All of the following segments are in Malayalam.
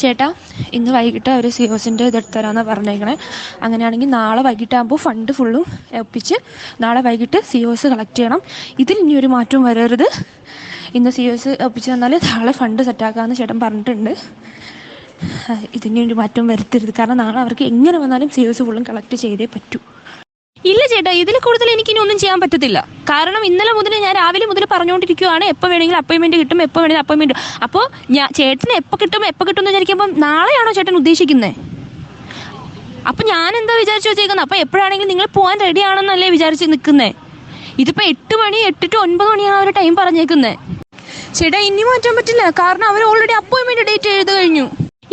ചേട്ടാ ഇന്ന് വൈകിട്ട് അവർ സിയോസിന്റെ ഇതെടുത്ത് തരാമെന്നാണ് പറഞ്ഞേക്കണേ. അങ്ങനെയാണെങ്കിൽ നാളെ വൈകിട്ടാകുമ്പോൾ ഫണ്ട് ഫുള്ളും ഒപ്പിച്ച് നാളെ വൈകിട്ട് സി ഒസ് കളക്ട് ചെയ്യണം. ഇതിൽ ഇനി ഒരു മാറ്റവും വരരുത്. ഇന്ന് സി ഒസ് ഒപ്പിച്ച് തന്നാൽ നാളെ ഫണ്ട് സെറ്റാക്കാമെന്ന് ചേട്ടൻ പറഞ്ഞിട്ടുണ്ട്. ഇതിന് ഒരു മാറ്റം വരുത്തരുത്. കാരണം നാളെ അവർക്ക് എങ്ങനെ വന്നാലും സി ഒസ് ഫുള്ളും കളക്ട് ചെയ്തേ പറ്റൂ. ഇല്ല ചേട്ടാ ഇതിൽ കൂടുതൽ എനിക്ക് ഇനി ഒന്നും ചെയ്യാൻ പറ്റത്തില്ല. കാരണം ഇന്നലെ മുതൽ ഞാൻ രാവിലെ മുതൽ പറഞ്ഞുകൊണ്ടിരിക്കുകയാണ് എപ്പോൾ വേണമെങ്കിലും അപ്പോയിൻമെന്റ് കിട്ടും എപ്പോൾ വേണമെങ്കിലും അപ്പോയിൻമെന്റ് അപ്പോൾ ഞാൻ ചേട്ടന് എപ്പോൾ കിട്ടും എപ്പോൾ കിട്ടും എന്ന് വിചാരിക്കുമ്പോൾ നാളെയാണോ ചേട്ടൻ ഉദ്ദേശിക്കുന്നത് അപ്പം ഞാൻ എന്താ വിചാരിച്ചു വെച്ചേക്കുന്നത് അപ്പോൾ എപ്പോഴാണെങ്കിലും നിങ്ങൾ പോകാൻ റെഡി ആണെന്നല്ലേ വിചാരിച്ച് നിൽക്കുന്നേ ഇതിപ്പോൾ എട്ട് മണി എട്ട് ടു ഒൻപത് മണിയാണ് അവർ ടൈം പറഞ്ഞേക്കുന്നത് ചേട്ടാ ഇനി മാറ്റാൻ പറ്റില്ല. കാരണം അവർ ഓൾറെഡി അപ്പോയിൻമെന്റ് ഡേറ്റ് എഴുതി കഴിഞ്ഞു.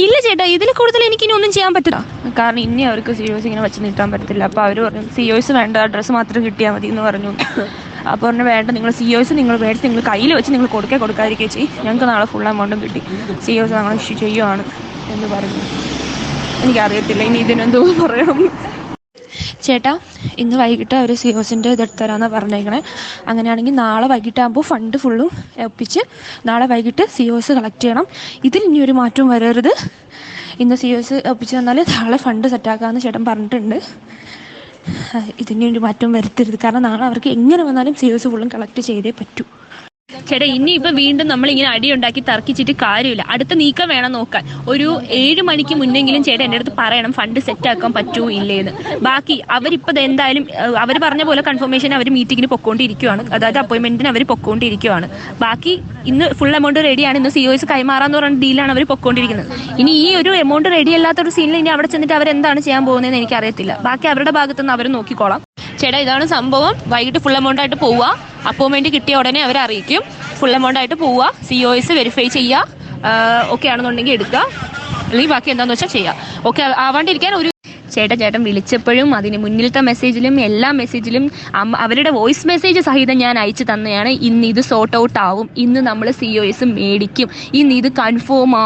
ഇല്ല ചേട്ടാ ഇതിൽ കൂടുതൽ എനിക്ക് ഇനി ഒന്നും ചെയ്യാൻ പറ്റില്ല. കാരണം ഇനി അവർക്ക് സിഒസ് ഇങ്ങനെ വെച്ച് നീട്ടാൻ പറ്റത്തില്ല. അപ്പോൾ അവർ പറഞ്ഞു സിഒസ് വേണ്ട അഡ്രസ്സ് മാത്രം കിട്ടിയാൽ മതി എന്ന് പറഞ്ഞു. അപ്പോൾ പറഞ്ഞു വേണ്ട നിങ്ങൾ സിഒസ് നിങ്ങൾ മേടിച്ച് നിങ്ങൾ കയ്യിൽ വെച്ച് നിങ്ങൾ കൊടുക്കേ കൊടുക്കാതിരിക്കുകയും ചെയ്യും. ഞങ്ങൾക്ക് നാളെ ഫുൾ എമൗണ്ടും കിട്ടി. സിഒസ് ഞങ്ങൾ ഇഷ്യൂ ചെയ്യുവാണ് എന്ന് പറഞ്ഞു. എനിക്കറിയത്തില്ല. ഇനി ഇതിനെന്തോ പറയണം ചേട്ടാ ഇന്ന് വൈകിട്ട് അവർ സിയോസിന്റെ ഇതെടുത്ത് തരാമെന്നാണ് പറഞ്ഞേക്കണേ. അങ്ങനെയാണെങ്കിൽ നാളെ വൈകിട്ടാകുമ്പോൾ ഫണ്ട് ഫുള്ളും ഒപ്പിച്ച് നാളെ വൈകിട്ട് സി ഒസ് കളക്ട് ചെയ്യണം. ഇതിൽ ഇനി ഒരു മാറ്റവും വരരുത്. ഇന്ന് സി ഒസ് ഒപ്പിച്ച് തന്നാൽ നാളെ ഫണ്ട് സെറ്റാക്കാമെന്ന് ചേട്ടൻ പറഞ്ഞിട്ടുണ്ട്. ഇതിന് ഒരു മാറ്റം വരുത്തരുത്. കാരണം നാളെ അവർക്ക് എങ്ങനെ വന്നാലും സി ഒസ് ഫുള്ളും കളക്ട് ചെയ്തേ പറ്റൂ. ചേട്ടാ ഇനി ഇപ്പൊ വീണ്ടും നമ്മൾ ഇങ്ങനെ അടിയുണ്ടാക്കി തർക്കിച്ചിട്ട് കാര്യമില്ല. അടുത്ത നീക്കം വേണം നോക്കാൻ. ഒരു ഏഴ് മണിക്ക് മുന്നെങ്കിലും ചേട്ടാ എന്റെ അടുത്ത് പറയണം ഫണ്ട് സെറ്റ് ആക്കാൻ പറ്റുമോ ഇല്ലേന്ന്. ബാക്കി അവരിപ്പത് എന്തായാലും അവർ പറഞ്ഞ പോലെ കൺഫർമേഷൻ അവർ മീറ്റിങ്ങിന് പൊക്കോണ്ടിരിക്കുവാണ്. അതായത് അപ്പോയിന്റ്മെന്റിന് അവർ പൊക്കോണ്ടിരിക്കുവാണ്. ബാക്കി ഇന്ന് ഫുൾ എമൗണ്ട് റെഡിയാണ് ഇന്ന് സിഒസ് കൈമാറാന്ന് പറഞ്ഞ ഡീലാണ് അവർ പൊക്കോണ്ടിരിക്കുന്നത്. ഇനി ഈ ഒരു എമൗണ്ട് റെഡി അല്ലാത്ത ഒരു സീനിൽ ഇനി അവിടെ ചെന്നിട്ട് അവർ എന്താണ് ചെയ്യാൻ പോകുന്നതെന്ന് എനിക്കറിയത്തില്ല. ബാക്കി അവരുടെ ഭാഗത്തുനിന്ന് അവർ നോക്കിക്കോളാം. ചേട്ടാ ഇതാണ് സംഭവം. വൈകിട്ട് ഫുൾ എമൗണ്ട് ആയിട്ട് പോവുക അപ്പോയിൻമെന്റ് കിട്ടിയ ഉടനെ അവർ അറിയിക്കും. ഫുൾ എമൗണ്ട് ആയിട്ട് പോവുക. സി ഒ എസ് വെരിഫൈ ചെയ്യുക. ഓക്കെ ആണെന്നുണ്ടെങ്കിൽ എടുക്കുക. അല്ലെങ്കിൽ ബാക്കി എന്താണെന്ന് വെച്ചാൽ ചെയ്യുക ഓക്കെ ആവാണ്ടിരിക്കാൻ ഒരു ചേട്ടൻ ചേട്ടൻ വിളിച്ചപ്പോഴും അതിന് മുന്നിലത്തെ മെസ്സേജിലും എല്ലാ മെസ്സേജിലും അവരുടെ വോയിസ് മെസ്സേജ് സഹിതം ഞാൻ അയച്ചു തന്നെയാണ്. ഇന്ന് ഇത് സോർട്ട് ഔട്ട് ആവും. ഇന്ന് നമ്മൾ സി ഒ എസ് മേടിക്കും. ഇന്ന് ഇത് കൺഫേം ആ